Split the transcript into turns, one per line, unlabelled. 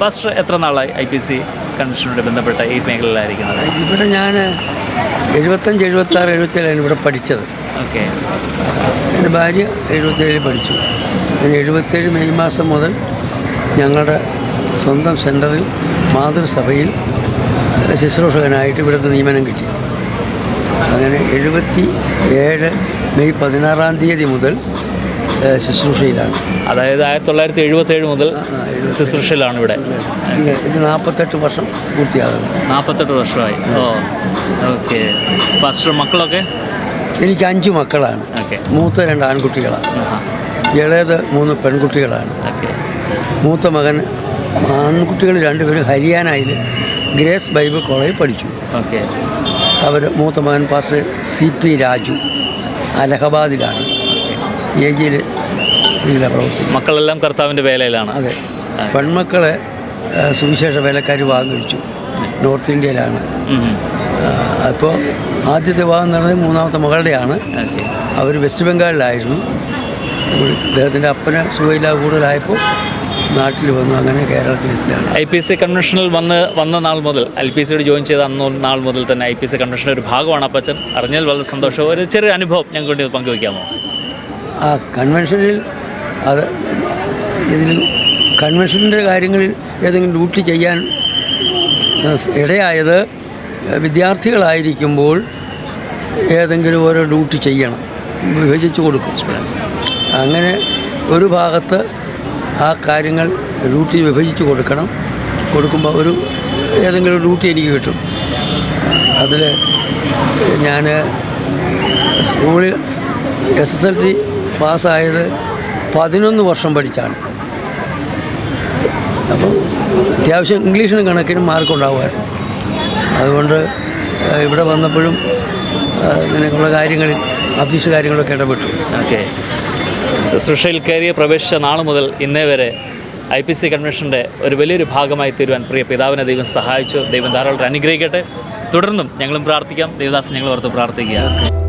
Pastor എത്ര നാളായി I P C കൺവെൻഷനോട് ബന്ധപ്പെട്ട ഈ മേഖലയിലായിരിക്കുന്നത്?
ഇവിടെ ഞാൻ എഴുപത്തഞ്ച് എഴുപത്തി ആറ് എഴുപത്തേഴാണ് ഇവിടെ പഠിച്ചത്.
ഓക്കെ.
എന്റെ ഭാര്യ എഴുപത്തേഴിൽ പഠിച്ചു. ഞാൻ എഴുപത്തേഴ് മെയ് മാസം മുതൽ ഞങ്ങളുടെ സ്വന്തം സെന്ററിൽ മാതൃസഭയിൽ ശുശ്രൂഷകനായിട്ട് ഇവിടുത്തെ നിയമനം കിട്ടി. അങ്ങനെ എഴുപത്തി ഏഴ് മെയ് പതിനാറാം തീയതി മുതൽ ശുശ്രൂഷയിലാണ്.
അതായത് ആയിരത്തി തൊള്ളായിരത്തി എഴുപത്തി ഏഴ് മുതൽ ശുശ്രൂഷയിലാണ് ഇവിടെ.
ഇത് നാൽപ്പത്തെട്ട് വർഷം പൂർത്തിയാകുന്നു.
നാൽപ്പത്തെട്ട് വർഷമായി. ഓ ഓക്കെ. പാസ്റ്റർ മക്കളൊക്കെ?
എനിക്ക് അഞ്ച് മക്കളാണ്. മൂത്ത രണ്ട് ആൺകുട്ടികളാണ്. ഇളയത് മൂന്ന് പെൺകുട്ടികളാണ്. മൂത്ത മകൻ ആൺകുട്ടികൾ രണ്ടുപേരും ഹരിയാനയിൽ ഗ്രേസ് ബൈബിൾ കോളേജിൽ പഠിച്ചു.
ഓക്കെ.
അവർ മൂത്ത മകൻ പാസ്റ്റർ സി പി രാജു അലഹബാദിലാണ്. എ ജിയിൽ ഇതിലാണ് പ്രവർത്തിക്കുന്നത്.
മക്കളെല്ലാം കർത്താവിന്റെ വേലയിലാണ്.
അതെ. പെൺമക്കളെ സുവിശേഷ വേലക്കാർ കഴിച്ചു. നോർത്ത് ഇന്ത്യയിലാണ്. അപ്പോൾ ആദ്യത്തെ വിവാഹം നടന്നത് മൂന്നാമത്തെ മകളുടെയാണ്. അവർ വെസ്റ്റ് ബംഗാളിലായിരുന്നു. അദ്ദേഹത്തിന്റെ അപ്പന് സുഖയില്ല കൂടുതലായപ്പോൾ നാട്ടിൽ വന്നു. അങ്ങനെ കേരളത്തിലെത്തിയാണ്
ഐ പി സി കൺവെൻഷനിൽ വന്ന് വന്ന നാൾ മുതൽ എൽ പി സിയോട് ജോയിൻ ചെയ്ത അന്ന് നാൾ മുതൽ തന്നെ ഐ പി സി കൺവെൻഷന്റെ ഒരു ഭാഗമാണ്. അപ്പച്ചൻ അറിഞ്ഞാൽ വളരെ സന്തോഷം. ഒരു ചെറിയ അനുഭവം ഞങ്ങൾക്ക് വേണ്ടി പങ്കുവയ്ക്കാമോ
ആ കൺവെൻഷനിൽ അത് ഇതിൽ കൺവെൻഷന്റെ കാര്യങ്ങളിൽ ഏതെങ്കിലും ഡ്യൂട്ടി ചെയ്യാൻ ഇടയായത് വിദ്യാർത്ഥികളായിരിക്കുമ്പോൾ ഏതെങ്കിലും ഓരോ ഡ്യൂട്ടി ചെയ്യണം വിഭജിച്ചു കൊടുക്കും. അങ്ങനെ ഒരു ഭാഗത്ത് ആ കാര്യങ്ങൾ ഡ്യൂട്ടി വിഭജിച്ച് കൊടുക്കണം കൊടുക്കുമ്പോൾ ഒരു ഏതെങ്കിലും ഡ്യൂട്ടി എനിക്ക് കിട്ടും. അതിൽ ഞാൻ സ്കൂളിൽ എസ് എസ് എൽ സി പാസ്സായത് പതിനൊന്ന് വർഷം പഠിച്ചാണ്. അപ്പം അത്യാവശ്യം ഇംഗ്ലീഷിനും കണക്കിനും മാർക്ക് ഉണ്ടാവുമായിരുന്നു അതുകൊണ്ട് ഇവിടെ വന്നപ്പോഴും ഇങ്ങനെയുള്ള കാര്യങ്ങളിൽ ഓഫീസ് കാര്യങ്ങളൊക്കെ ഇടപെട്ടു.
ഓക്കെ. ശുശ്രൂഷയിൽ കയറിയ പ്രവേശിച്ച നാൾ മുതൽ ഇന്നേ വരെ ഐ പി സി കൺവെൻഷന്റെ ഒരു വലിയൊരു ഭാഗമായി തീരുവാൻ പ്രിയ പിതാവിനെ ദൈവം സഹായിച്ചു. ദൈവം ധാരാളം അനുഗ്രഹിക്കട്ടെ. തുടർന്നും ഞങ്ങളും പ്രാർത്ഥിക്കാം. ദേവദാസ് ഞങ്ങൾ ഓർത്ത് പ്രാർത്ഥിക്കുക.